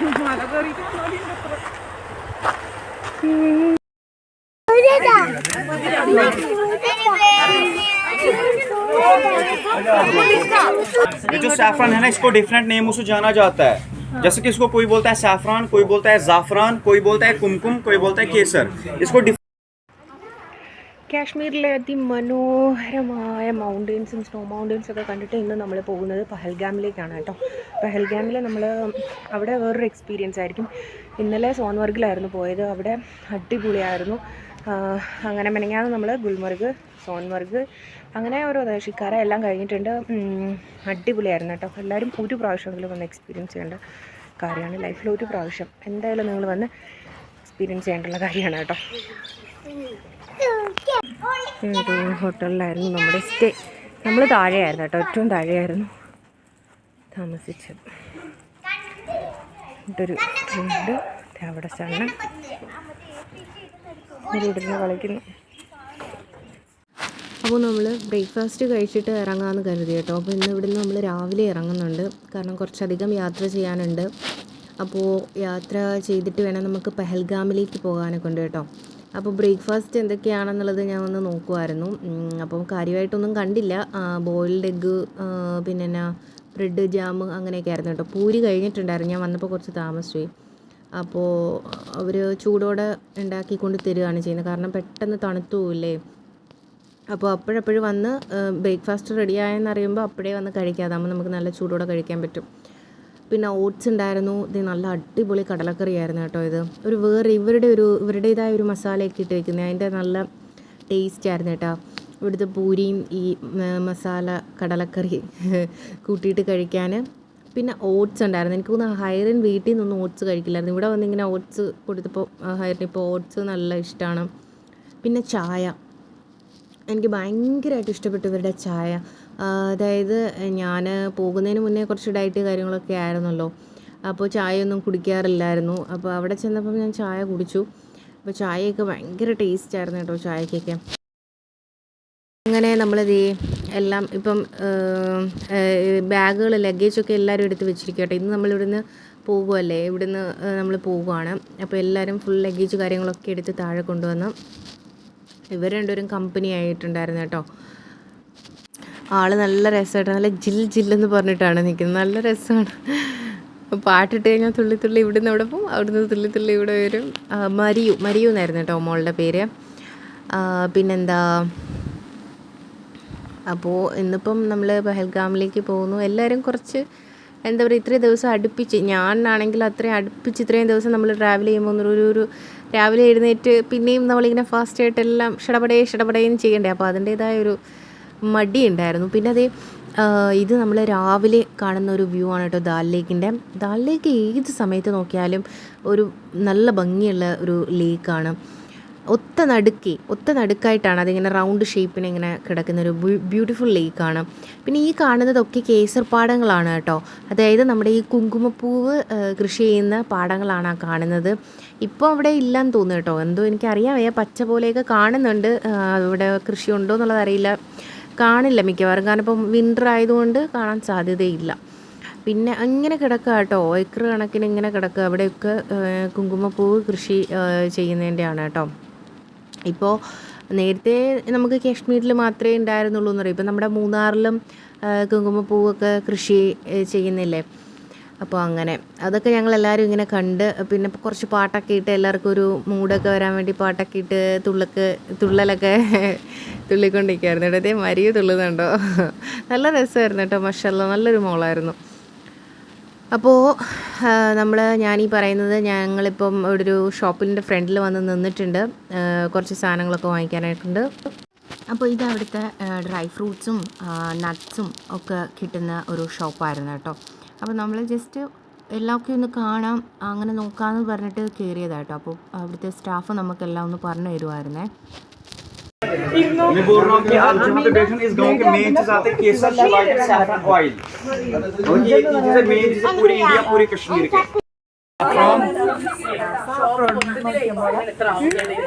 ये जो सैफरान है ना, इसको डिफरेंट नेमों से जाना जाता है। जैसे कि इसको कोई बोलता है सैफरान कोई बोलता है जाफरान, कोई बोलता है कुमकुम, कोई बोलता है केसर। इसको കാശ്മീരിലെ അതിമനോഹരമായ മൗണ്ടെയ്ൻസും സ്നോ മൗണ്ടെയ്ൻസും ഒക്കെ കണ്ടിട്ട് ഇന്ന് നമ്മൾ പോകുന്നത് പഹൽഗാമിലേക്കാണ് കേട്ടോ. പഹൽഗാമിൽ നമ്മൾ അവിടെ വേറൊരു എക്സ്പീരിയൻസ് ആയിരിക്കും. ഇന്നലെ സോൺവർഗിലായിരുന്നു പോയത്. അവിടെ അടിപൊളിയായിരുന്നു. അങ്ങനെ മെനങ്ങാതെ നമ്മൾ ഗുൽമർഗ് സോൻമർഗ് അങ്ങനെ ഓരോ ഷിക്കാര എല്ലാം കഴിഞ്ഞിട്ടുണ്ട്. അടിപൊളിയായിരുന്നു കേട്ടോ. എല്ലാവരും ഒരു പ്രാവശ്യമെങ്കിലും വന്ന് എക്സ്പീരിയൻസ് ചെയ്യേണ്ട കാര്യമാണ്. ലൈഫിൽ ഒരു പ്രാവശ്യം. എന്തായാലും നിങ്ങൾ വന്ന് എക്സ്പീരിയൻസ് ചെയ്യേണ്ടുള്ള കാര്യമാണ് കേട്ടോ. ഹോട്ടലിലായിരുന്നു നമ്മുടെ സ്റ്റേ. നമ്മൾ താഴെയായിരുന്നു കേട്ടോ ഏറ്റവും താഴെയായിരുന്നു താമസിച്ചത്. ഒരു ഉണ്ട്. അവിടെ സണ്ണ ഇവിടുന്ന് കളിക്കുന്നു. അപ്പോൾ നമ്മൾ ബ്രേക്ക്ഫാസ്റ്റ് കഴിച്ചിട്ട് ഇറങ്ങാമെന്ന് കരുതി കേട്ടോ. അപ്പോൾ ഇന്ന് ഇവിടുന്ന് നമ്മൾ രാവിലെ ഇറങ്ങുന്നുണ്ട്. കാരണം കുറച്ചധികം യാത്ര ചെയ്യാനുണ്ട്. അപ്പോൾ യാത്ര ചെയ്തിട്ട് വേണം നമുക്ക് പെഹൽഗാമിലേക്ക് പോകാനൊക്കെ ഉണ്ട് കേട്ടോ. അപ്പോൾ ബ്രേക്ക്ഫാസ്റ്റ് എന്തൊക്കെയാണെന്നുള്ളത് ഞാൻ ഒന്ന് നോക്കുമായിരുന്നു അപ്പം കാര്യമായിട്ടൊന്നും കണ്ടില്ല. ബോയിൽഡ് എഗ്ഗ് പിന്നെ എന്നാ ബ്രെഡ് ജാം അങ്ങനെയൊക്കെ ആയിരുന്നു കേട്ടോ. പൂരി കഴിഞ്ഞിട്ടുണ്ടായിരുന്നു. ഞാൻ വന്നപ്പോൾ കുറച്ച് താമസിച്ചു അപ്പോൾ അവർ ചൂടോടെ ഉണ്ടാക്കിക്കൊണ്ട് തരികയാണ് ചെയ്യുന്നത്. കാരണം പെട്ടെന്ന് തണുത്തു പോവില്ലേ. അപ്പോൾ അപ്പോഴപ്പോഴും വന്ന് ബ്രേക്ക്ഫാസ്റ്റ് റെഡി അറിയുമ്പോൾ അപ്പോഴേ വന്ന് കഴിക്കാതാകുമ്പോൾ നമുക്ക് നല്ല ചൂടോടെ കഴിക്കാൻ പറ്റും. പിന്നെ ഓട്സ് ഉണ്ടായിരുന്നു. ഇത് നല്ല അടിപൊളി കടലക്കറി ആയിരുന്നു കേട്ടോ ഇത്. ഒരു വേറെ ഇവരുടെ ഒരു ഇവരുടേതായ ഒരു മസാലയൊക്കെ ഇട്ട് വെക്കുന്നത്. അതിന്റെ നല്ല ടേസ്റ്റ് ആയിരുന്നു കേട്ടോ. ഇവിടുത്തെ പൂരിയും ഈ മസാല കടലക്കറി കൂട്ടിയിട്ട് കഴിക്കാൻ. പിന്നെ ഓട്സ് ഉണ്ടായിരുന്നു. എനിക്ക് തോന്നുന്നു ഹൈറിൻ വീട്ടിൽ നിന്നൊന്നും ഓട്സ് കഴിക്കില്ലായിരുന്നു. ഇവിടെ വന്നിങ്ങനെ ഓട്സ് കൊടുത്തപ്പോൾ ഹൈറിന് ഇപ്പോൾ ഓട്സ് നല്ല ഇഷ്ടമാണ്. പിന്നെ ചായ. എനിക്ക് ഭയങ്കരമായിട്ട് ഇഷ്ടപ്പെട്ടു ഇവരുടെ ചായ. അതായത് ഞാൻ പോകുന്നതിന് മുന്നേ കുറച്ച് ഡയറ്റ് കാര്യങ്ങളൊക്കെ ആയിരുന്നല്ലോ. അപ്പോൾ ചായയൊന്നും കുടിക്കാറില്ലായിരുന്നു. അപ്പോൾ അവിടെ ചെന്നപ്പം ഞാൻ ചായ കുടിച്ചു. അപ്പോൾ ചായയൊക്കെ ഭയങ്കര ടേസ്റ്റ് ആയിരുന്നു കേട്ടോ ചായക്കൊക്കെ. അങ്ങനെ നമ്മളിത് എല്ലാം ഇപ്പം ബാഗുകൾ ലഗേജൊക്കെ എല്ലാവരും എടുത്ത് വെച്ചിരിക്കും കേട്ടോ. ഇന്ന് നമ്മളിവിടുന്ന് പോകുമല്ലേ ഇവിടുന്ന് നമ്മൾ പോവുകയാണ് അപ്പോൾ എല്ലാവരും ഫുൾ ലഗേജ് കാര്യങ്ങളൊക്കെ എടുത്ത് താഴെ കൊണ്ടുവന്ന് ഇവർ രണ്ടുപേരും കമ്പനി ആയിട്ടുണ്ടായിരുന്നു കേട്ടോ. ആൾ നല്ല രസമായിട്ട് നല്ല ജിൽ ജില്ലെന്ന് പറഞ്ഞിട്ടാണ് നിൽക്കുന്നത് നല്ല രസമാണ്. പാട്ടിട്ട് കഴിഞ്ഞാൽ തുള്ളി തുള്ളി ഇവിടുന്ന് അവിടെ പോകും അവിടുന്ന് തുള്ളി തുള്ളി ഇവിടെ വരും. മരിയു മരിയു എന്നായിരുന്നു കേട്ടോ മോളുടെ പേര്. പിന്നെന്താ? അപ്പോൾ ഇന്നിപ്പം നമ്മൾ ബഹൽഗാമിലേക്ക് പോകുന്നു. എല്ലാവരും കുറച്ച് എന്താ പറയുക ഇത്രയും ദിവസം അടുപ്പിച്ച് ഞാനാണെങ്കിൽ അത്രയും അടുപ്പിച്ച് ഇത്രയും ദിവസം നമ്മൾ ട്രാവൽ ചെയ്യുമ്പോൾ ഒരു ഒരു രാവിലെ എഴുന്നേറ്റ് പിന്നെയും നമ്മളിങ്ങനെ ഫാസ്റ്റായിട്ടെല്ലാം ഷടപടേ ഷടപടേന്ന് ചെയ്യണ്ടേ. അപ്പോൾ അതിന്റേതായ ഒരു മടി ഉണ്ടായിരുന്നു പിന്നെ അതേ ഇത് നമ്മൾ രാവിലെ കാണുന്ന ഒരു വ്യൂ ആണ് കേട്ടോ ദാൽ ലേക്കിന്റെ. ദാൽ ലേക്ക് ഏത് സമയത്ത് നോക്കിയാലും ഒരു നല്ല ഭംഗിയുള്ള ഒരു ലേക്കാണ് ഒത്ത നടുക്കി ഒത്ത നടുക്കായിട്ടാണ് അതിങ്ങനെ റൗണ്ട് ഷേപ്പിന് ഇങ്ങനെ കിടക്കുന്ന ഒരു ബ്യൂട്ടിഫുൾ ലേക്കാണ് പിന്നെ ഈ കാണുന്നതൊക്കെ കേസർ പാടങ്ങളാണ് കേട്ടോ. അതായത് നമ്മുടെ ഈ കുങ്കുമപ്പൂവ് കൃഷി ചെയ്യുന്ന പാടങ്ങളാണ് ആ കാണുന്നത്. ഇപ്പോൾ അവിടെ ഇല്ലയെന്ന് തോന്നുന്നു കേട്ടോ. എന്തോ എനിക്കറിയാം പച്ച പോലെയൊക്കെ കാണുന്നുണ്ട്. അവിടെ കൃഷി ഉണ്ടോ എന്നുള്ളത് അറിയില്ല. കാണില്ല മിക്കവാറും. കാരണം ഇപ്പം വിന്റർ ആയതുകൊണ്ട് കാണാൻ സാധ്യതയില്ല. പിന്നെ അങ്ങനെ കിടക്കുക കേട്ടോ. ഏക്കർ കണക്കിന് ഇങ്ങനെ കിടക്കുക അവിടെയൊക്കെ കുങ്കുമപ്പൂവ് കൃഷി ചെയ്യുന്നതിന്റെയാണ് കേട്ടോ. ഇപ്പോൾ നേരത്തെ നമുക്ക് കാശ്മീരിൽ മാത്രമേ ഉണ്ടായിരുന്നുള്ളൂ എന്ന് പറയും. ഇപ്പം നമ്മുടെ മൂന്നാറിലും കുങ്കുമപ്പൂവൊക്കെ കൃഷി ചെയ്യുന്നില്ലേ? അപ്പോൾ അങ്ങനെ. അതൊക്കെ ഞങ്ങൾ എല്ലാവരും ഇങ്ങനെ കണ്ട് പിന്നെ കുറച്ച് പാട്ടൊക്കെ ഇട്ട് എല്ലാവർക്കും ഒരു മൂഡൊക്കെ വരാൻ വേണ്ടി പാട്ടൊക്കെ ഇട്ട് തുള്ളക്ക് തുള്ളലൊക്കെ തുള്ളിക്കൊണ്ടിരിക്കുകയായിരുന്നു കേട്ടോ അതേ മരിയ തുള്ളുന്നുണ്ടോ? നല്ല രസമായിരുന്നു കേട്ടോ മഷല്ല നല്ലൊരു മോളായിരുന്നു. അപ്പോൾ നമ്മൾ ഞാനീ പറയുന്നത് ഞങ്ങളിപ്പം ഇവിടെ ഒരു ഷോപ്പിന്റെ ഫ്രണ്ടിൽ വന്ന് നിന്നിട്ടുണ്ട്. കുറച്ച് സാധനങ്ങളൊക്കെ വാങ്ങിക്കാനായിട്ടുണ്ട്. അപ്പോൾ ഇത് അവിടുത്തെ ഡ്രൈ ഫ്രൂട്ട്സും നട്ട്സും ഒക്കെ കിട്ടുന്ന ഒരു ഷോപ്പായിരുന്നു കേട്ടോ. അപ്പോൾ നമ്മൾ ജസ്റ്റ് എല്ലാമൊക്കെ ഒന്ന് കാണാം അങ്ങനെ നോക്കാമെന്ന് പറഞ്ഞിട്ട് കയറിയതാട്ടോ അപ്പോൾ അവിടുത്തെ സ്റ്റാഫ് നമുക്കെല്ലാം ഒന്ന് പറഞ്ഞു തരുമായിരുന്നേ मैं बोल रहा हूँ कि आप जहाँ पे बैठे इस गाँव के मेन चीज़ आते केसर शिवाइट सैफरन ऑयल और ये चीज़ें मेन चीज़ें पूरे इंडिया पूरे कश्मीर के।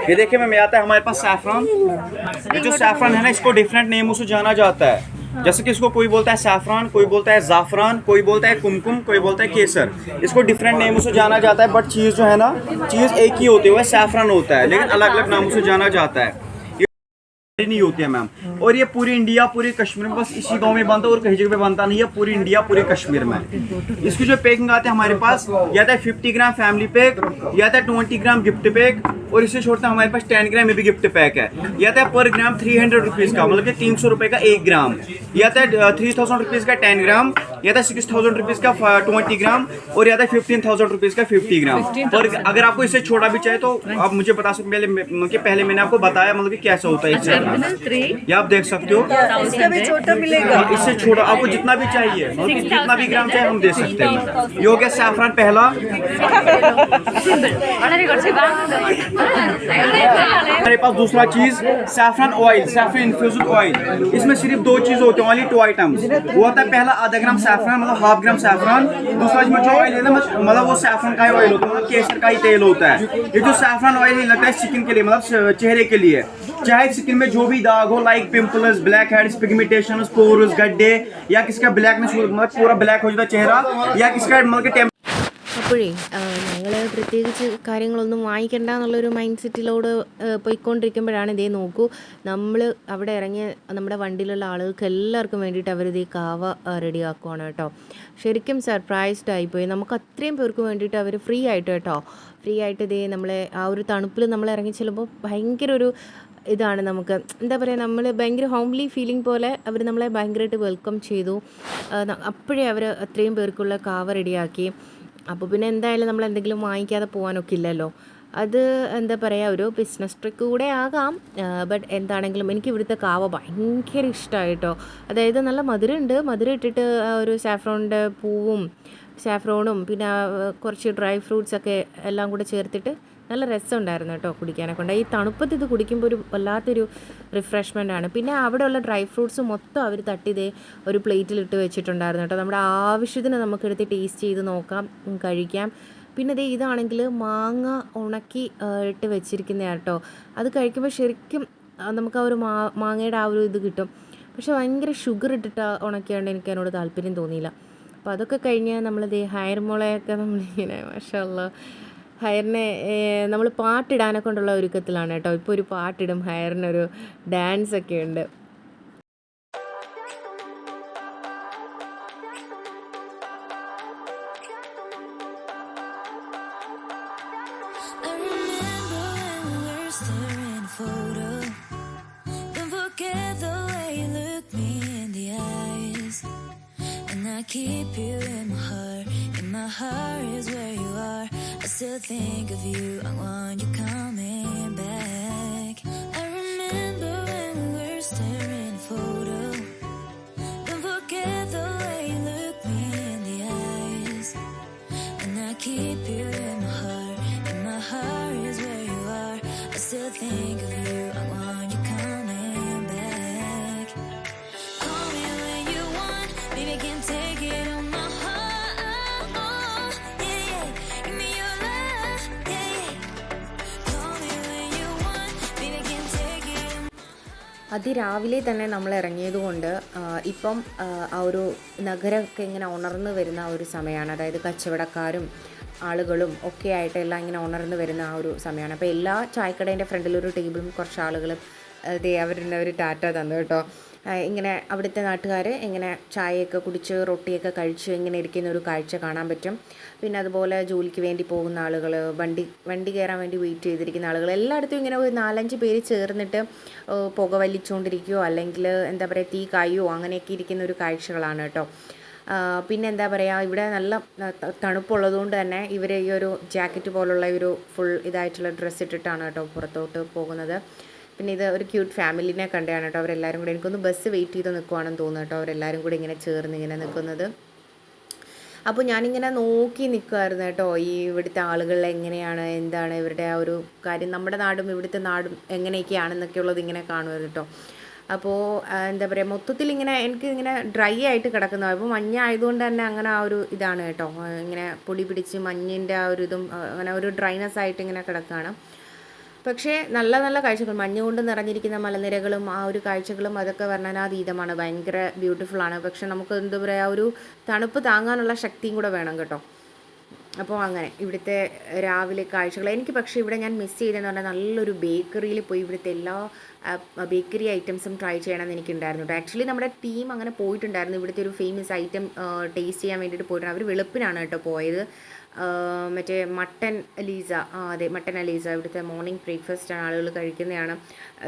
ये देखिए ये आता है, हमारे पास सैफरन ये जो सैफरन है ना, इसको डिफरेंट नेमों से जाना जाता है। जैसे कि इसको कोई बोलता है सैफरान कोई बोलता है जाफरान कोई बोलता है कुमकुम कोई बोलता है केसर। इसको डिफरेंट नेमों से जाना जाता है बट चीज़ जो है ना चीज़ एक ही होती है सैफरान होता है, लेकिन अलग अलग नामों से जाना जाता है। नहीं होती है मैम और ये पूरी इंडिया पूरे कश्मीर में बस इसी गाँव में बनता है और कहीं जगह पे बनता नहीं है। पूरी इंडिया पूरे कश्मीर में। इसकी जो पैकिंग आते हैं हमारे पास, या तो फिफ्टी ग्राम फैमिली पैक या तो ट्वेंटी ग्राम गिफ्ट पैक और इसे छोड़ते हमारे पास टेन ग्राम ये भी गिफ्ट पैक है। या था पर ग्राम थ्री हंड्रेड रुपीज़ का मतलब कि तीन सौ रुपये का एक ग्राम। या था थ्री थाउज़ेंड रुपीज़ का टेन ग्राम या था सिक्स थाउज़ेंड रुपीज़ का uh, ट्वेंटी ग्राम और या था फिफ्टीन थाउज़ेंड रुपीज़ का फिफ्टी ग्राम। और अगर आपको इसे छोड़ा भी चाहे तो आप मुझे बता सकते पहले मतलब कि पहले मैंने आपको बताया मतलब कि कैसा होता है इससे या आप देख सकते हो। छोटा मिलेगा। हाँ, इससे छोटा आपको जितना भी चाहिए मतलब जितना भी ग्राम चाहिए हम दे सकते हैं। योग्य सैफरान पहला। हमारे पास दूसरा चीज़ saffron oil saffron infuse oil इसमें सिर्फ़ दो चीज़ होते हैं ओनली टू आइटम्स वो होता है पहला आधा ग्राम सैफरन मतलब हाफ़ ग्राम सैफरन दूसरा इसमें जो ऑयल है ना मतलब वो सैफरन का ही ऑयल होता है मतलब केसर का ही तेल होता है. ये जो सैफरन ऑयल है लगता है स्किन के लिए मतलब चेहरे के लिए. चाहे स्किन में जो भी दाग हो like pimples blackheads pigmentation pores गड्ढे, या किसका ब्लैकनेस मतलब पूरा ब्लैक हो जाता है चेहरा, या किसका मतलब അപ്പോഴേ ഞങ്ങൾ പ്രത്യേകിച്ച് കാര്യങ്ങളൊന്നും വാങ്ങിക്കണ്ട എന്നുള്ളൊരു മൈൻഡ് സെറ്റിലോട് പോയിക്കൊണ്ടിരിക്കുമ്പോഴാണ് ഇതേ നോക്കൂ. നമ്മൾ അവിടെ ഇറങ്ങിയ നമ്മുടെ വണ്ടിയിലുള്ള ആളുകൾക്ക് എല്ലാവർക്കും വേണ്ടിയിട്ട് അവർ ഇതേ കാവ റെഡി ആക്കുവാണ് കേട്ടോ. ശരിക്കും സർപ്രൈസ്ഡ് ആയിപ്പോയി നമുക്ക് അത്രയും പേർക്ക് വേണ്ടിയിട്ട് അവർ ഫ്രീ ആയിട്ട് കേട്ടോ. ഫ്രീ ആയിട്ട് ഇതേ നമ്മളെ ആ ഒരു തണുപ്പിൽ നമ്മൾ ഇറങ്ങി ചെല്ലുമ്പോൾ ഭയങ്കര ഒരു ഇതാണ് നമുക്ക്. എന്താ പറയുക നമ്മൾ ഭയങ്കര ഹോംലി ഫീലിംഗ് പോലെ അവർ നമ്മളെ ഭയങ്കരമായിട്ട് വെൽക്കം ചെയ്തു. അപ്പോഴേ അവർ അത്രയും പേർക്കുള്ള കാവ റെഡിയാക്കി. അപ്പോൾ പിന്നെ എന്തായാലും നമ്മൾ എന്തെങ്കിലും വാങ്ങിക്കാതെ പോകാനൊക്കെ ഇല്ലല്ലോ. അത് എന്താ പറയുക ഒരു ബിസിനസ് ട്രിക്ക് കൂടെ ആകാം. ബട്ട് എന്താണെങ്കിലും എനിക്ക് ഇവിടുത്തെ കാവ ഭയങ്കര ഇഷ്ടമായിട്ടോ അതായത് നല്ല മധുരമുണ്ട്. മധുരം ഇട്ടിട്ട് ഒരു സാഫ്രോണിന്റെ പൂവും സാഫ്രോണും പിന്നെ കുറച്ച് ഡ്രൈ ഫ്രൂട്ട്സ് ഒക്കെ എല്ലാം കൂടെ ചേർത്തിട്ട് നല്ല രസമുണ്ടായിരുന്നു കേട്ടോ കുടിക്കാനെ കൊണ്ട് ഈ തണുപ്പത്ത് ഇത് കുടിക്കുമ്പോൾ ഒരു വല്ലാത്തൊരു റിഫ്രഷ്മെന്റ് ആണ്. പിന്നെ അവിടെയുള്ള ഡ്രൈ ഫ്രൂട്ട്സ് മൊത്തം അവർ തട്ടിതേ ഒരു പ്ലേറ്റിലിട്ട് വെച്ചിട്ടുണ്ടായിരുന്നു കേട്ടോ. നമ്മുടെ ആവശ്യത്തിന് നമുക്കെടുത്ത് ടേസ്റ്റ് ചെയ്ത് നോക്കാം കഴിക്കാം. പിന്നെ ദേ ഇതാണെങ്കിൽ മാങ്ങ ഉണക്കി ഇട്ട് വെച്ചിരിക്കുന്ന കേട്ടോ. അത് കഴിക്കുമ്പോൾ ശരിക്കും നമുക്ക് ആ ഒരു മാ മാങ്ങയുടെ ആ ഒരു ഇത് കിട്ടും. പക്ഷെ ഭയങ്കര ഷുഗർ ഇട്ടിട്ട് ഉണക്കിയാണ്ട് എനിക്ക് അതിനോട് താല്പര്യം തോന്നിയില്ല. അപ്പോൾ അതൊക്കെ കഴിഞ്ഞ് നമ്മളിത് ഹയർ മുളയൊക്കെ നമ്മളിങ്ങനെ മാഷല്ല ഹയറിനെ നമ്മൾ പാട്ടിടാനെ കൊണ്ടുള്ള ഒരുക്കത്തിലാണ് കേട്ടോ. ഇപ്പോൾ ഒരു പാട്ടിടും ഹയറിനൊരു ഡാൻസൊക്കെ ഉണ്ട്. അതിരാവിലെ തന്നെ നമ്മൾ ഇറങ്ങിയത് കൊണ്ട് ഇപ്പം ആ, ഒരു നഗരമൊക്കെ ഇങ്ങനെ ഉണർന്നു വരുന്ന ആ ഒരു സമയമാണ്. അതായത് കച്ചവടക്കാരും ആളുകളും ഒക്കെ ആയിട്ട് എല്ലാം ഇങ്ങനെ ഉണർന്നു വരുന്ന ആ ഒരു സമയമാണ്. അപ്പോൾ എല്ലാ ചായക്കടേന്റെ ഫ്രണ്ടിലൊരു ടേബിളും കുറച്ച് ആളുകളും ദേ അവരുടെ ഒരു ടാറ്റ തന്നു കേട്ടോ. ഇങ്ങനെ അവിടുത്തെ നാട്ടുകാർ ഇങ്ങനെ ചായയൊക്കെ കുടിച്ച് റൊട്ടിയൊക്കെ കഴിച്ച് ഇങ്ങനെ ഇരിക്കുന്ന ഒരു കാഴ്ച കാണാൻ പറ്റും. പിന്നെ അതുപോലെ ജോലിക്ക് വേണ്ടി പോകുന്ന ആളുകൾ വണ്ടി വണ്ടി കയറാൻ വേണ്ടി വെയിറ്റ് ചെയ്തിരിക്കുന്ന ആളുകൾ എല്ലായിടത്തും ഇങ്ങനെ ഒരു നാലഞ്ച് പേര് ചേർന്നിട്ട് പുക വലിച്ചുകൊണ്ടിരിക്കുകയോ അല്ലെങ്കിൽ എന്താ പറയുക തീ കായോ അങ്ങനെയൊക്കെ ഇരിക്കുന്ന ഒരു കാഴ്ചകളാണ് കേട്ടോ. പിന്നെ എന്താ പറയുക ഇവിടെ നല്ല തണുപ്പുള്ളതുകൊണ്ട് തന്നെ ഇവർ ഈ ഒരു ജാക്കറ്റ് പോലുള്ള ഒരു ഫുൾ ഇതായിട്ടുള്ള ഡ്രസ്സ് ഇട്ടിട്ടാണ് കേട്ടോ പുറത്തോട്ട് പോകുന്നത്. പിന്നെ ഇത് ഒരു ക്യൂട്ട് ഫാമിലിനെ കണ്ടാണ് കേട്ടോ അവരെല്ലാവരും കൂടെ. എനിക്കൊന്ന് ബസ് വെയിറ്റ് ചെയ്ത് നിൽക്കുവാണെന്ന് തോന്നുന്നു കേട്ടോ അവരെല്ലാവരും കൂടി ഇങ്ങനെ ചേർന്ന് ഇങ്ങനെ നിൽക്കുന്നത് അപ്പോൾ ഞാനിങ്ങനെ നോക്കി നിൽക്കുമായിരുന്നു കേട്ടോ ഈ ഇവിടുത്തെ ആളുകൾ എങ്ങനെയാണ് എന്താണ് ഇവരുടെ ആ ഒരു കാര്യം. നമ്മുടെ നാടും ഇവിടുത്തെ നാടും എങ്ങനെയൊക്കെയാണെന്നൊക്കെ ഉള്ളത് ഇങ്ങനെ കാണുമായിരുന്നു കേട്ടോ. അപ്പോൾ എന്താ പറയുക മൊത്തത്തിൽ ഇങ്ങനെ എനിക്ക് ഇങ്ങനെ ഡ്രൈ ആയിട്ട് കിടക്കുന്നു. അപ്പോൾ മഞ്ഞ ആയതുകൊണ്ട് തന്നെ അങ്ങനെ ആ ഒരു ഇതാണ് കേട്ടോ. ഇങ്ങനെ പൊടി പിടിച്ച് മഞ്ഞിന്റെ ആ ഒരു ഇതും അങ്ങനെ ഒരു ഡ്രൈനെസ് ആയിട്ട് ഇങ്ങനെ കിടക്കുകയാണ്. പക്ഷേ നല്ല നല്ല കാഴ്ചകൾ മഞ്ഞ് കൊണ്ട് നിറഞ്ഞിരിക്കുന്ന മലനിരകളും ആ ഒരു കാഴ്ചകളും അതൊക്കെ വർണനാതീതമാണ് ഭയങ്കര ബ്യൂട്ടിഫുൾ ആണ്. പക്ഷെ നമുക്ക് എന്താ പറയുക ഒരു തണുപ്പ് താങ്ങാനുള്ള ശക്തിയും കൂടെ വേണം കേട്ടോ. അപ്പോൾ അങ്ങനെ ഇവിടുത്തെ രാവിലെ കാഴ്ചകൾ. എനിക്ക് പക്ഷേ ഇവിടെ ഞാൻ മിസ് ചെയ്തതെന്ന് പറഞ്ഞാൽ നല്ലൊരു ബേക്കറിയിൽ പോയി ഇവിടുത്തെ എല്ലാ ബേക്കറി ഐറ്റംസും ട്രൈ ചെയ്യണമെന്ന് എനിക്കുണ്ടായിരുന്നു കേട്ടോ. ആക്ച്വലി നമ്മുടെ ടീം അങ്ങനെ പോയിട്ടുണ്ടായിരുന്നു. ഇവിടുത്തെ ഒരു ഫേമസ് ഐറ്റം ടേസ്റ്റ് ചെയ്യാൻ വേണ്ടിയിട്ട് പോയിട്ടുണ്ട് അവർ വെളുപ്പിനാണ് കേട്ടോ പോയത്. മറ്റേ മട്ടൻ അലീസ. ആ അതെ മട്ടൻ അലീസ. ഇവിടുത്തെ മോർണിംഗ് ബ്രേക്ക്ഫാസ്റ്റ് ആണ് ആളുകൾ കഴിക്കുന്നതാണ്.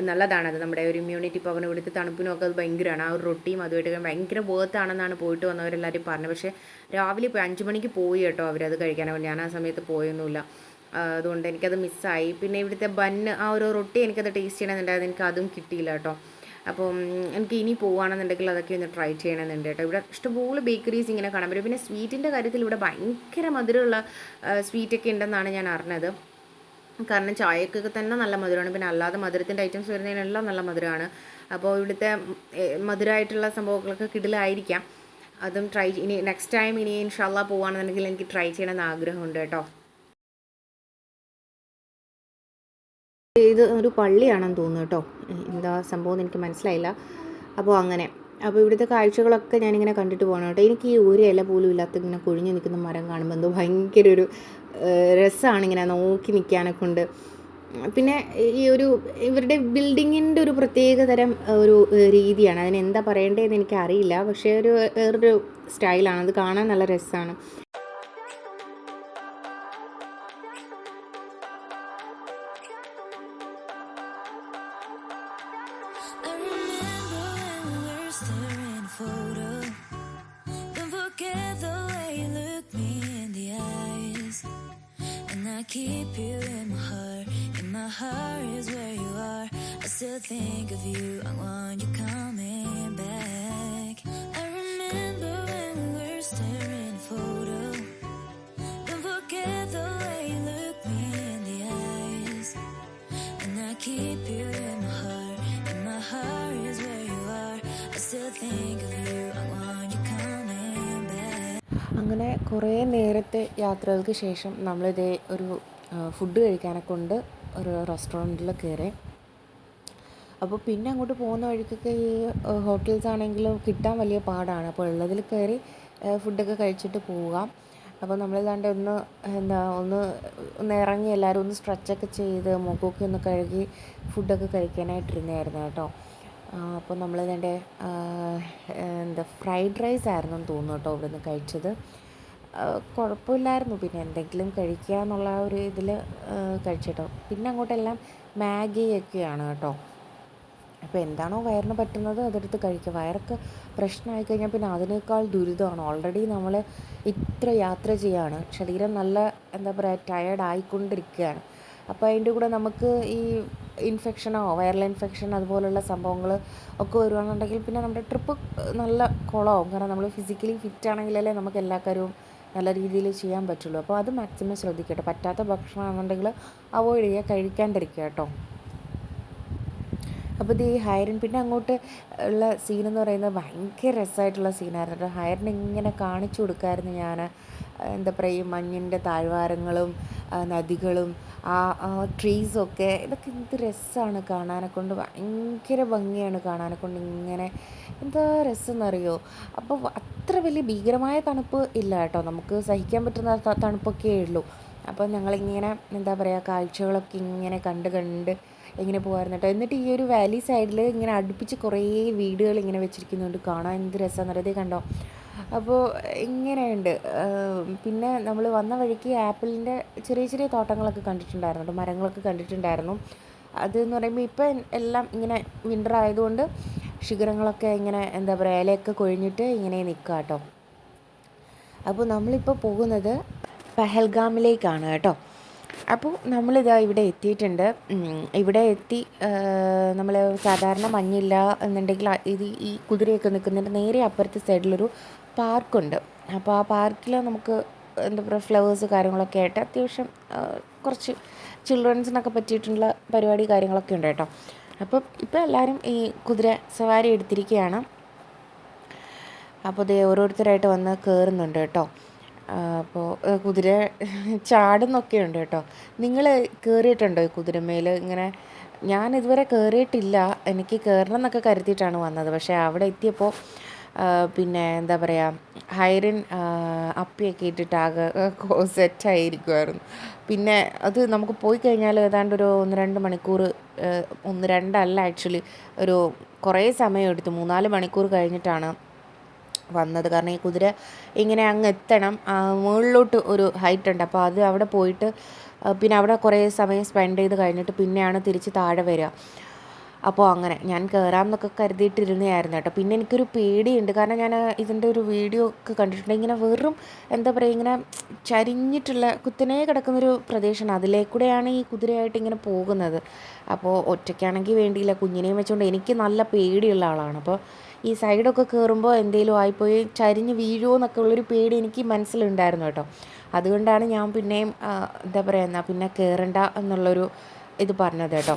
നല്ലതാണ് അത് നമ്മുടെ ഒരു ഇമ്മ്യൂണിറ്റി പവറിന് ഇവിടുത്തെ തണുപ്പിനൊക്കെ അത് ഭയങ്കരമാണ്. ആ ഒരു റൊട്ടിയും അതുമായിട്ട് ഭയങ്കര വേർത്താണെന്നാണ് പോയിട്ട് വന്നവരെല്ലാവരും പറഞ്ഞത്. പക്ഷേ രാവിലെ പോയി അഞ്ച് മണിക്ക് പോയി കേട്ടോ അവരത് കഴിക്കാൻ. ഞാൻ ആ സമയത്ത് പോയൊന്നുമില്ല. അതുകൊണ്ട് എനിക്കത് മിസ്സായി പിന്നെ ഇവിടുത്തെ ബന്ന് ആ ഒരു റൊട്ടി എനിക്കത് ടേസ്റ്റ് ചെയ്യണമെന്നുണ്ടായത് എനിക്ക് അതും കിട്ടിയില്ല കേട്ടോ. അപ്പം എനിക്ക് ഇനി പോവുകയാണെന്നുണ്ടെങ്കിൽ അതൊക്കെ ഒന്ന് ട്രൈ ചെയ്യണമെന്നുണ്ട് കേട്ടോ. ഇവിടെ ഇഷ്ടംപോലെ ബേക്കറീസ് ഇങ്ങനെ കാണാൻ പറ്റും. പിന്നെ സ്വീറ്റിന്റെ കാര്യത്തിൽ ഇവിടെ ഭയങ്കര മധുരമുള്ള സ്വീറ്റൊക്കെ ഉണ്ടെന്നാണ് ഞാൻ അറിഞ്ഞത്. കാരണം ചായക്കൊക്കെ തന്നെ നല്ല മധുരമാണ്. പിന്നെ അല്ലാതെ മധുരത്തിന്റെ ഐറ്റംസ് വരുന്നതിനെല്ലാം നല്ല മധുരമാണ്. അപ്പോൾ ഇവിടുത്തെ മധുരമായിട്ടുള്ള സംഭവങ്ങളൊക്കെ കിടിലായിരിക്കാം. അതും ട്രൈ ഇനി നെക്സ്റ്റ് ടൈം ഇനി ഇൻഷാല്ല പോവുകയാണെന്നുണ്ടെങ്കിൽ എനിക്ക് ട്രൈ ചെയ്യണമെന്ന് ആഗ്രഹമുണ്ട് കേട്ടോ. ഇത് ഒരു പള്ളിയാണെന്ന് തോന്നുന്നു കേട്ടോ. എന്താ സംഭവം എന്ന് എനിക്ക് മനസ്സിലായില്ല. അപ്പോൾ അങ്ങനെ. അപ്പോൾ ഇവിടുത്തെ കാഴ്ചകളൊക്കെ ഞാനിങ്ങനെ കണ്ടിട്ട് പോകണം കേട്ടോ. എനിക്ക് ഈ ഒരു ഇല പോലും ഇല്ലാത്ത ഇങ്ങനെ കൊഴിഞ്ഞു നിൽക്കുന്ന മരം കാണുമ്പോൾ എന്തോ ഭയങ്കര ഒരു രസമാണ് ഇങ്ങനെ നോക്കി നിൽക്കാനൊക്കെ ഉണ്ട്. പിന്നെ ഈ ഒരു ഇവരുടെ ബിൽഡിങ്ങിന്റെ ഒരു പ്രത്യേക തരം ഒരു രീതിയാണ്. അതിന് എന്താ പറയേണ്ടതെന്ന് എനിക്കറിയില്ല. പക്ഷേ ഒരു വേറൊരു സ്റ്റൈലാണ് അത് കാണാൻ നല്ല രസമാണ് കുറേ നേരത്തെ യാത്രകൾക്ക് ശേഷം നമ്മളിതേ ഒരു ഫുഡ് കഴിക്കാനൊക്കെ കൊണ്ട് ഒരു റെസ്റ്റോറന്റിൽ കയറി. അപ്പോൾ പിന്നെ അങ്ങോട്ട് പോകുന്ന വഴിക്കൊക്കെ ഈ ഹോട്ടൽസ് ആണെങ്കിലും കിട്ടാൻ വലിയ പാടാണ്. അപ്പോൾ ഉള്ളതിൽ കയറി ഫുഡൊക്കെ കഴിച്ചിട്ട് പോവുക അപ്പോൾ നമ്മളിതാണ്ട് ഒന്ന് എന്താ ഒന്ന് ഒന്ന് ഇറങ്ങി എല്ലാവരും ഒന്ന് സ്ട്രെച്ചൊക്കെ ചെയ്ത് മുഖമൊക്കെ ഒന്ന് കഴുകി ഫുഡൊക്കെ കഴിക്കാനായിട്ടിരുന്നായിരുന്നു കേട്ടോ. അപ്പോൾ നമ്മൾ ഇതിന്റെ എന്താ ഫ്രൈഡ് റൈസ് ആയിരുന്നു തോന്നുന്നു കേട്ടോ അവിടെ നിന്ന് കഴിച്ചത്. കുഴപ്പമില്ലായിരുന്നു. പിന്നെ എന്തെങ്കിലും കഴിക്കുക എന്നുള്ള ആ ഒരു ഇതിൽ കഴിച്ചിട്ടോ. പിന്നെ അങ്ങോട്ടെല്ലാം മാഗിയൊക്കെയാണ് കേട്ടോ. അപ്പോൾ എന്താണോ വയറിന് പറ്റുന്നത് അതെടുത്ത് കഴിക്കുക. വയറൊക്കെ പ്രശ്നമായി കഴിഞ്ഞാൽ പിന്നെ അതിനേക്കാൾ ദുരിതമാണ്. ഓൾറെഡി നമ്മൾ ഇത്ര യാത്ര ചെയ്യാണ്. ശരീരം നല്ല എന്താ പറയുക ടയേർഡ് ആയിക്കൊണ്ടിരിക്കുകയാണ്. അപ്പോൾ അതിന്റെ കൂടെ നമുക്ക് ഈ ഇൻഫെക്ഷനോ വൈറൽ ഇൻഫെക്ഷൻ അതുപോലുള്ള സംഭവങ്ങൾ ഒക്കെ വരുവാണെന്നുണ്ടെങ്കിൽ പിന്നെ നമ്മുടെ ട്രിപ്പ് നല്ല കുളമാവും കാരണം നമ്മൾ ഫിസിക്കലി ഫിറ്റ് ആണെങ്കിലല്ലേ നമുക്ക് എല്ലാ കാര്യവും നല്ല രീതിയിൽ ചെയ്യാൻ പറ്റുള്ളൂ. അപ്പോൾ അത് മാക്സിമം ശ്രദ്ധിക്കട്ടെ പറ്റാത്ത ഭക്ഷണമാണെന്നുണ്ടെങ്കിൽ അവോയ്ഡ് ചെയ്യുക. കഴിക്കാണ്ടിരിക്കുക കേട്ടോ. അപ്പോൾ ഇത് ഈ ഹൈറിൻ പിന്നെ അങ്ങോട്ട് ഉള്ള സീൻ എന്ന് പറയുന്നത് ഭയങ്കര രസമായിട്ടുള്ള സീനായിരുന്നു കേട്ടോ. ഇങ്ങനെ കാണിച്ചു കൊടുക്കായിരുന്നു ഞാൻ എന്താ പറയുക മഞ്ഞിന്റെ താഴ്വാരങ്ങളും നദികളും ആ ആ ട്രീസൊക്കെ ഇതൊക്കെ എന്ത് രസമാണ് കാണാനെ കൊണ്ട്. ഭയങ്കര ഭംഗിയാണ് കാണാനെ കൊണ്ട് ഇങ്ങനെ. എന്താ രസം എന്നറിയോ അപ്പോൾ അത്ര വലിയ ഭീകരമായ തണുപ്പ് ഇല്ല കേട്ടോ. നമുക്ക് സഹിക്കാൻ പറ്റുന്ന തണുപ്പൊക്കെ ഉള്ളൂ. അപ്പോൾ ഞങ്ങളിങ്ങനെ എന്താ പറയുക കാഴ്ചകളൊക്കെ ഇങ്ങനെ കണ്ട് കണ്ട് ഇങ്ങനെ പോകുമായിരുന്നു കേട്ടോ എന്നിട്ട് ഈ ഒരു വാലി സൈഡിൽ ഇങ്ങനെ അടുപ്പിച്ച് കുറേ വീടുകൾ ഇങ്ങനെ വെച്ചിരിക്കുന്നുണ്ട്. കാണാൻ എന്ത് രസമാണ് അറിയാതെ കണ്ടോ? അപ്പോൾ ഇങ്ങനെയുണ്ട്. പിന്നെ നമ്മൾ വന്ന വഴിക്ക് ആപ്പിളിന്റെ ചെറിയ ചെറിയ തോട്ടങ്ങളൊക്കെ കണ്ടിട്ടുണ്ടായിരുന്നു കേട്ടോ മരങ്ങളൊക്കെ കണ്ടിട്ടുണ്ടായിരുന്നു. അതെന്ന് പറയുമ്പോൾ ഇപ്പം എല്ലാം ഇങ്ങനെ വിന്റർ ആയതുകൊണ്ട് ശിഖരങ്ങളൊക്കെ ഇങ്ങനെ എന്താ പറയുക ഇലയൊക്കെ കൊഴിഞ്ഞിട്ട് ഇങ്ങനെ നിൽക്കുക കേട്ടോ അപ്പോൾ നമ്മളിപ്പോൾ പോകുന്നത് പഹൽഗാമിലേക്കാണ് കേട്ടോ. അപ്പോൾ നമ്മളിതാ ഇവിടെ എത്തിയിട്ടുണ്ട്. ഇവിടെ എത്തി നമ്മൾ സാധാരണ മഞ്ഞില്ല എന്നുണ്ടെങ്കിൽ ഇത് ഈ കുതിരയൊക്കെ നിൽക്കുന്നതിന്റെ നേരെ അപ്പുറത്തെ സൈഡിലൊരു പാർക്കുണ്ട്. അപ്പോൾ ആ പാർക്കിൽ നമുക്ക് എന്താ പറയുക ഫ്ലവേഴ്സ് കാര്യങ്ങളൊക്കെ ആയിട്ട് അത്യാവശ്യം കുറച്ച് ചിൽഡ്രൻസിനൊക്കെ പറ്റിയിട്ടുള്ള പരിപാടി കാര്യങ്ങളൊക്കെ ഉണ്ട് കേട്ടോ. അപ്പോൾ ഇപ്പോൾ എല്ലാവരും ഈ കുതിര സവാരി എടുത്തിരിക്കുകയാണ്. അപ്പോൾ ഇത് ഓരോരുത്തരായിട്ട് വന്ന് കയറുന്നുണ്ട് കേട്ടോ. അപ്പോൾ കുതിര ചാടുന്നൊക്കെ ഉണ്ട് കേട്ടോ. നിങ്ങൾ കയറിയിട്ടുണ്ടോ ഈ കുതിരമേൽ ഇങ്ങനെ ഞാൻ ഇതുവരെ കയറിയിട്ടില്ല എനിക്ക് കയറണം എന്നൊക്കെ കരുതിയിട്ടാണ് വന്നത്. പക്ഷേ അവിടെ എത്തിയപ്പോൾ പിന്നെ എന്താ പറയുക ഹൈറിൻ അപ്പിയൊക്കെ ഇട്ടിട്ട് ആകെ സെറ്റായിരിക്കുമായിരുന്നു പിന്നെ അത് നമുക്ക് പോയി കഴിഞ്ഞാൽ ഏതാണ്ട് ഒരു ഒന്ന് രണ്ട് മണിക്കൂർ ഒന്ന് രണ്ടല്ല ആക്ച്വലി ഒരു കുറേ സമയം എടുത്തു. മൂന്നാൽ മണിക്കൂർ കഴിഞ്ഞിട്ടാണ് വന്നത്. കാരണം ഈ കുതിര ഇങ്ങനെ അങ്ങ് എത്തണം. മുകളിലോട്ട് ഒരു ഹൈറ്റ് ഉണ്ട്. അപ്പോൾ അത് അവിടെ പോയിട്ട് പിന്നെ അവിടെ കുറേ സമയം സ്പെൻഡ് ചെയ്ത് കഴിഞ്ഞിട്ട് പിന്നെയാണ് തിരിച്ച് താഴെ വരിക. അപ്പോൾ അങ്ങനെ ഞാൻ കയറാമെന്നൊക്കെ കരുതിയിട്ടിരുന്നതായിരുന്നു കേട്ടോ. പിന്നെ എനിക്കൊരു പേടിയുണ്ട്. കാരണം ഞാൻ ഇതിന്റെ ഒരു വീഡിയോ ഒക്കെ കണ്ടിട്ടുണ്ട്. ഇങ്ങനെ വെറും എന്താ പറയുക ഇങ്ങനെ ചരിഞ്ഞിട്ടുള്ള കുത്തനെ കിടക്കുന്നൊരു പ്രദേശമാണ്. അതിലേക്കൂടെയാണ് ഈ കുതിരയായിട്ട് ഇങ്ങനെ പോകുന്നത്. അപ്പോൾ ഒറ്റയ്ക്കാണെങ്കിൽ വേണ്ടിയില്ല. കുഞ്ഞിനെയും വെച്ചുകൊണ്ട് എനിക്ക് നല്ല പേടിയുള്ള ആളാണ്. അപ്പോൾ ഈ സൈഡൊക്കെ കയറുമ്പോൾ എന്തെങ്കിലും ആയിപ്പോയി ചരിഞ്ഞ് വീഴുമോ എന്നൊക്കെ ഉള്ളൊരു പേടി എനിക്ക് മനസ്സിലുണ്ടായിരുന്നു കേട്ടോ. അതുകൊണ്ടാണ് ഞാൻ പിന്നെയും എന്താ പറയുക എന്നാൽ പിന്നെ കയറണ്ട എന്നുള്ളൊരു ഇത് പറഞ്ഞത് കേട്ടോ.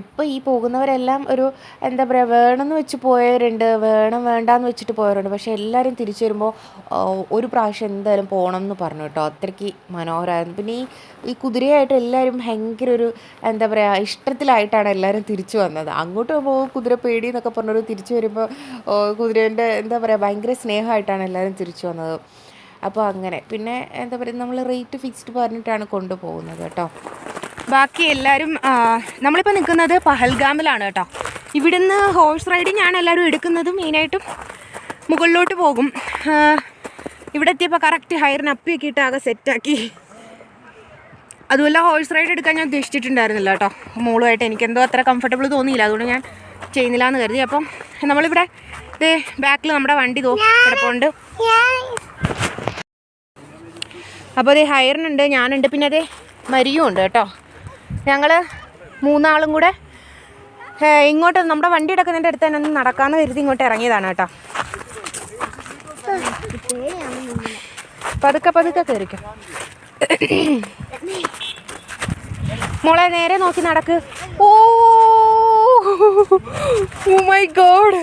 ഇപ്പോൾ ഈ പോകുന്നവരെല്ലാം ഒരു എന്താ പറയുക വേണമെന്ന് വെച്ച് പോയവരുണ്ട് വേണം വേണ്ടാന്ന് വെച്ചിട്ട് പോയവരുണ്ട്. പക്ഷേ എല്ലാവരും തിരിച്ചു വരുമ്പോൾ ഒരു പ്രാവശ്യം എന്തായാലും പോകണം എന്ന് പറഞ്ഞു കേട്ടോ. അത്രയ്ക്ക് മനോഹരമായിരുന്നു പിന്നെ ഈ ഈ കുതിരയായിട്ട് എല്ലാവരും ഭയങ്കര ഒരു എന്താ പറയുക ഇഷ്ടത്തിലായിട്ടാണ് എല്ലാവരും തിരിച്ചു വന്നത്. അങ്ങോട്ട് പോകുമ്പോൾ കുതിര പേടി എന്നൊക്കെ പറഞ്ഞൊരു തിരിച്ചു വരുമ്പോൾ കുതിരേന്റെ എന്താ പറയുക ഭയങ്കര സ്നേഹമായിട്ടാണ് എല്ലാവരും തിരിച്ചു വന്നത്. അപ്പോൾ അങ്ങനെ. പിന്നെ എന്താ പറയുക നമ്മൾ റേറ്റ് ഫിക്സ്ഡ് പറഞ്ഞിട്ടാണ് കൊണ്ടുപോകുന്നത് കേട്ടോ. ബാക്കി എല്ലാവരും നമ്മളിപ്പോൾ നിൽക്കുന്നത് പഹൽഗാമിലാണ് കേട്ടോ. ഇവിടുന്ന് ഹോഴ്സ് റൈഡിങ് ആണ് എല്ലാവരും എടുക്കുന്നത് മെയിനായിട്ടും മുകളിലോട്ട് പോകും. ഇവിടെ എത്തിയപ്പോൾ കറക്റ്റ് ഹയറിന് അപ്പിയൊക്കെ ആകെ സെറ്റാക്കി അതുമല്ല ഹോഴ്സ് റൈഡ് എടുക്കാൻ ഞാൻ ഉദ്ദേശിച്ചിട്ടുണ്ടായിരുന്നില്ല കേട്ടോ. മോളുമായിട്ട് എനിക്കെന്തോ അത്ര കംഫർട്ടബിൾ തോന്നിയില്ല. അതുകൊണ്ട് ഞാൻ ചെയ്യുന്നില്ല എന്ന് കരുതി. അപ്പം നമ്മളിവിടെ ദേ ബാക്കിൽ നമ്മുടെ വണ്ടി തോ കിടപ്പുണ്ട്. അപ്പോൾ അതേ ഹയറിനുണ്ട് ഞാനുണ്ട്. പിന്നെ അതേ മരിയും ഉണ്ട് കേട്ടോ. ഞങ്ങൾ മൂന്നാളും കൂടെ ഇങ്ങോട്ട് നമ്മുടെ വണ്ടി എടുക്കുന്നതിന്റെ അടുത്ത് തന്നെ ഒന്ന് നടക്കാമെന്ന് കരുതി ഇങ്ങോട്ട് ഇറങ്ങിയതാണ് കേട്ടോ. പതുക്കെ പതുക്കെ കയറിക്കും മോളെ നേരെ നോക്കി നടക്ക്. Oh my god.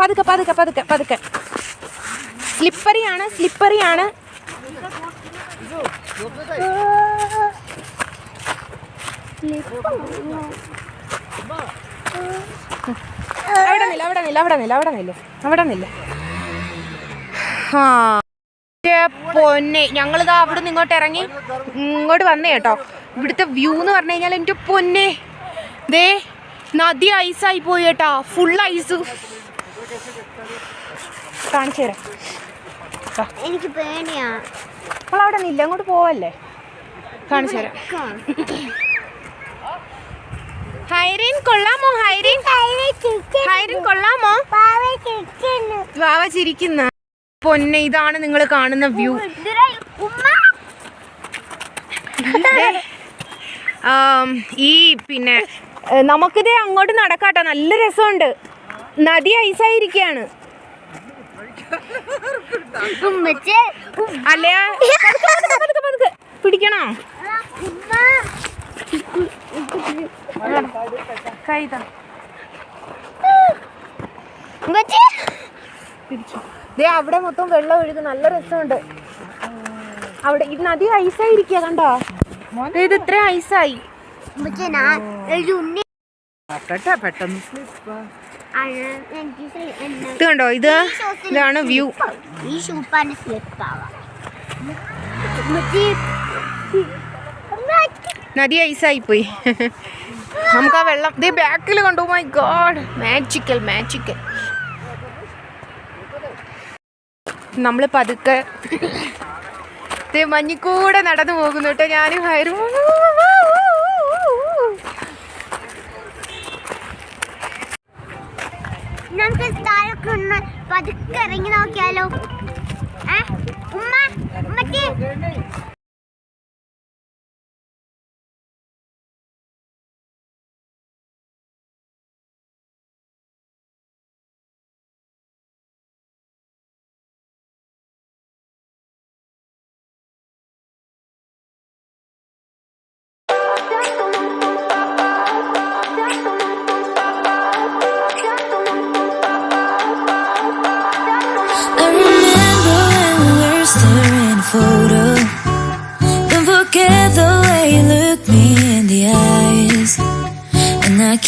പതുക്കെ പതുക്കെ പതുക്കെ പതുക്കെ. സ്ലിപ്പറിയാണ് സ്ലിപ്പറിയാണ്. അവിടെ നില്ല അവിടെ നില്ല അവിടെ നില്ല അവിടെ നില്ല അവിടെ നില്ല ആ പൊന്നെ. ഞങ്ങളിതാ അവിടെ നിന്ന് ഇങ്ങോട്ട് ഇറങ്ങി ഇങ്ങോട്ട് വന്നേ കേട്ടോ. ഇവിടുത്തെ വ്യൂ എന്ന് പറഞ്ഞു കഴിഞ്ഞാൽ എന്റെ പൊന്നെ. ദേ നദി ഐസായി പോയി കേട്ടാ. ഫുൾ ഐസ് കാണിച്ചു തരാം. എനിക്ക് പേടിയാണ് അവിടെ നില്ല അങ്ങോട്ട് പോവല്ലേ? കാണിച്ചു തരാം. ഹൈറിൻ കൊള്ളാമോ? ഹൈറിൻ? ഹൈറിൻ കൊള്ളാമോ? വാവ ചിരിക്കുന്ന പൊന്നെ ഇതാണ് നിങ്ങൾ കാണുന്ന വ്യൂ. ഈ പിന്നെ നമുക്കിത് അങ്ങോട്ട് നടക്കാട്ടോ. നല്ല രസമുണ്ട്. നദി ഐസായിരിക്കാണ് അല്ലേ. പിടിക്കണോ? ദേ അവിടെ മൊത്തം വെള്ളം ഒഴുകും നല്ല രസമുണ്ട്. അവിടെ ഈ നദി ഐസായിരിക്കുക കണ്ടോ? ഇത് ഇത്ര ഐസായി ഇത് കണ്ടോ ഇത് ഇതാണ് വ്യൂ ഈ ഷൂപ്പാണ് സ്ലിപ്പ് ആവാം. നദി പോയി. നമുക്ക് ആ വെള്ളം ദേ ബാക്കിൽ കണ്ടു. മൈ ഗോഡ് മാജിക്കൽ മാജിക്കൽ നമ്മൾ പതുക്കെ ദേ മഞ്ഞിക്കൂടെ നടന്നു പോകുന്നു കേട്ടോ. ഞാനും ആയിരുന്നു പതുക്കെ ഇറങ്ങി നോക്കിയാലോ. ഉമ്മ ഉമ്മച്ചി.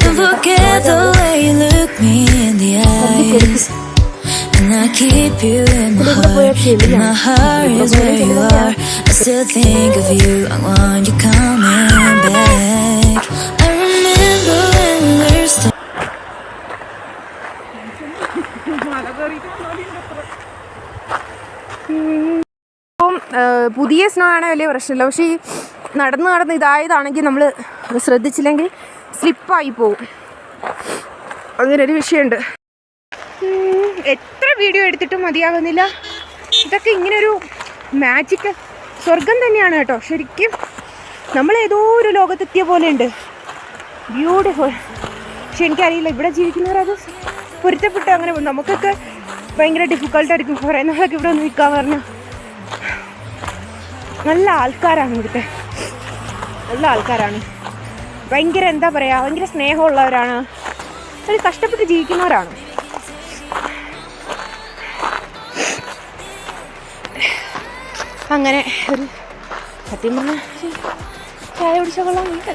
Don't forget the way you look me in the eyes. And I keep you in my heart. My heart. I still think of you. I want you coming back. ഏഹ്, പുതിയ സ്നോ ആണെങ്കിൽ വലിയ പ്രശ്നമില്ല. പക്ഷേ ഈ നടന്ന് നടന്ന് ഇതായതാണെങ്കിൽ നമ്മൾ ശ്രദ്ധിച്ചില്ലെങ്കിൽ സ്ലിപ്പായി പോകും അങ്ങനെ ഒരു വിഷയമുണ്ട്. എത്ര വീഡിയോ എടുത്തിട്ടും മതിയാകുന്നില്ല ഇതൊക്കെ ഇങ്ങനൊരു മാജിക് സ്വർഗം തന്നെയാണ് കേട്ടോ. ശരിക്കും നമ്മൾ ഏതോ ഒരു ലോകത്തെത്തിയ പോലെ ഉണ്ട് ബ്യൂട്ടിഫുൾ പക്ഷെ എനിക്കറിയില്ല ഇവിടെ ജീവിക്കുന്നവർ അത് പൊരുത്തപ്പെട്ട് അങ്ങനെ നമുക്കൊക്കെ ഭയങ്കര ഡിഫിക്കൽട്ടായിരിക്കും കുറേ നാളൊക്കെ ഇവിടെ ഒന്ന് നിൽക്കാൻ പറഞ്ഞു. നല്ല ആൾക്കാരാണ് ഇവിടുത്തെ. നല്ല ആൾക്കാരാണ്. ഭയങ്കര എന്താ പറയുക ഭയങ്കര സ്നേഹമുള്ളവരാണ്. അവർ കഷ്ടപ്പെട്ട് ജീവിക്കുന്നവരാണ്. അങ്ങനെ ഒരു സത്യം പറഞ്ഞാൽ ചായ കുടിച്ച കൊള്ളാമുണ്ട്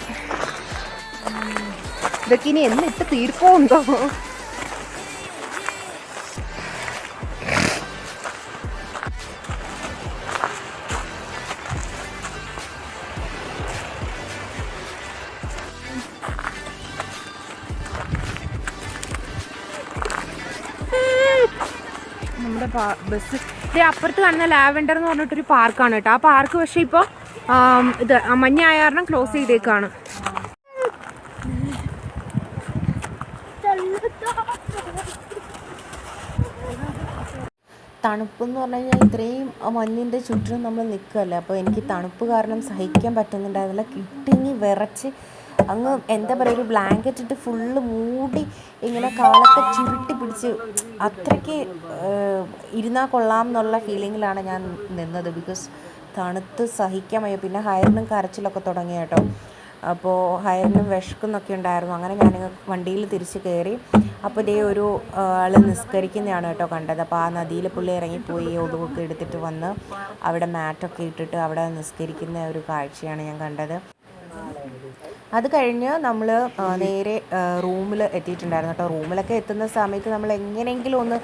ഇതൊക്കെ ഇനി എന്ന് ഇട്ട് തീർപ്പോ ഉണ്ടോ ബസ്. ഇതേ അപ്പുറത്ത് കാണുന്ന ലാവൻഡർ എന്ന് പറഞ്ഞിട്ടൊരു പാർക്കാണ് കേട്ടോ. ആ പാർക്ക് പക്ഷേ ഇപ്പോൾ ഇത് മഞ്ഞ ആയ കാരണം ക്ലോസ് ചെയ്തേക്കാണ്. തണുപ്പെന്ന് പറഞ്ഞു കഴിഞ്ഞാൽ ഇത്രയും മഞ്ഞിന്റെ ചുറ്റിനും നമ്മൾ നിൽക്കുകയല്ലേ? അപ്പോൾ എനിക്ക് തണുപ്പ് കാരണം സഹിക്കാൻ പറ്റുന്നുണ്ടായിരുന്നില്ല. കിട്ടിങ്ങി വിറച്ച് അങ്ങ് എന്താ പറയുക ഒരു ബ്ലാങ്കറ്റ് ഇട്ട് ഫുള്ള് മൂടി ഇങ്ങനെ കാലൊക്കെ ചുരുട്ടി പിടിച്ച് അത്രയ്ക്ക് ഇരുന്നാൽ കൊള്ളാം എന്നുള്ള ഫീലിങ്ങിലാണ് ഞാൻ നിന്നത്. ബിക്കോസ് തണുത്ത് സഹിക്കാൻ വയ്യ. പിന്നെ ഹയറിനും കരച്ചിലൊക്കെ തുടങ്ങി കേട്ടോ. അപ്പോൾ ഹയറിനും വിശക്കുന്നൊക്കെ ഉണ്ടായിരുന്നു. അങ്ങനെ ഞാൻ വണ്ടിയിൽ തിരിച്ച് കയറി. അപ്പോൾ ഇതേ ഒരു ആൾ നിസ്കരിക്കുന്നതാണ് കേട്ടോ കണ്ടത്. അപ്പോൾ ആ നദിയിൽ പുള്ളി ഇറങ്ങിപ്പോയി ഒതുവൊക്കെ എടുത്തിട്ട് വന്ന് അവിടെ മാറ്റൊക്കെ ഇട്ടിട്ട് അവിടെ നിസ്കരിക്കുന്ന ഒരു കാഴ്ചയാണ് ഞാൻ കണ്ടത്. അത് കഴിഞ്ഞ് നമ്മൾ നേരെ റൂമിൽ എത്തിയിട്ടുണ്ടായിരുന്നു കേട്ടോ. റൂമിലൊക്കെ എത്തുന്ന സമയത്ത് നമ്മൾ എങ്ങനെയെങ്കിലും ഒന്ന്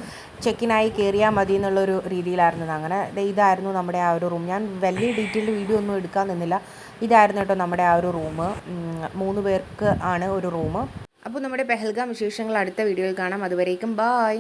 ചെക്കിനായി കയറിയാൽ മതി എന്നുള്ളൊരു രീതിയിലായിരുന്നു. അങ്ങനെ ഇതായിരുന്നു നമ്മുടെ ആ ഒരു റൂം. ഞാൻ വലിയ ഡീറ്റെയിൽഡ് വീഡിയോ ഒന്നും എടുക്കാൻ നിന്നില്ല. ഇതായിരുന്നു കേട്ടോ നമ്മുടെ ആ ഒരു റൂം. മൂന്ന് പേർക്ക് ആണ് ഒരു റൂം. അപ്പോൾ നമ്മുടെ പെഹൽഗാം വിശേഷങ്ങൾ അടുത്ത വീഡിയോയിൽ കാണാം. അതുവരേക്കും ബായ്